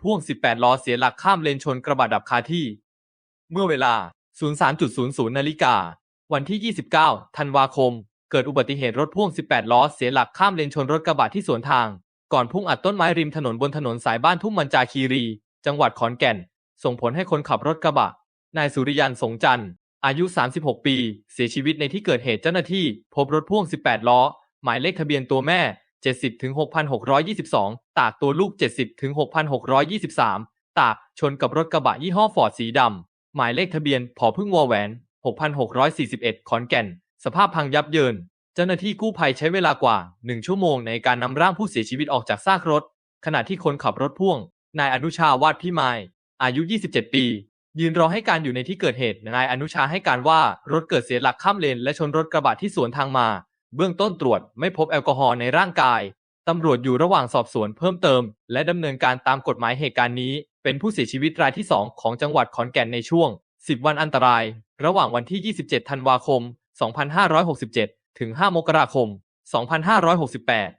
พ่วง 18 ล้อเสียหลักข้ามเลนชนกระบะดับคาที่ เมื่อเวลา 03.00 นาฬิกา วันที่ 29 ธันวาคม เกิดอุบัติเหตุรถพ่วง 18 ล้อเสียหลักข้ามเลนชนรถกระบะที่สวนทาง ก่อนพุ่งอัดต้นไม้ริมถนนบนถนนสายบ้านทุ่งมันจาคีรี จังหวัดขอนแก่น ส่งผลให้คนขับรถกระบะ นายสุริยันสงจันทร์อายุ 36 ปี เสียชีวิตในที่เกิดเหตุเจ้าหน้าที่ พบรถพ่วง 18 ล้อ หมายเลขทะเบียนตัวแม่ 70ถึง6,622 ตากตัวลูก 70ถึง6,623 ตากชนกับรถกระบะยี่ห้อฟอร์ดสีดำ หมายเลขทะเบียนผอพึ่งวอแหวน 6,641 ขอนแก่น สภาพพังยับเยิน เจ้าหน้าที่กู้ภัยใช้เวลากว่า 1 ชั่วโมงในการนำร่างผู้เสียชีวิตออกจากซากรถ ขณะที่คนขับรถพ่วง นายอนุชาวาดพิมาย อายุ 27 ปี ยืนรอให้การอยู่ในที่เกิดเหตุ นายอนุชาให้การว่ารถเกิดเสียหลักข้ามเลนและชนรถกระบะที่สวนทางมา เบื้องต้นตรวจไม่พบแอลกอฮอล์ในร่างกาย ตำรวจอยู่ระหว่างสอบสวนเพิ่มเติม และดำเนินการตามกฎหมายเหตุการณ์นี้ เป็นผู้เสียชีวิตรายที่ 2 ของจังหวัดขอนแก่นในช่วง 10 วันอันตราย ระหว่างวันที่ 27 ธันวาคม 2567 ถึง 5 มกราคม 2568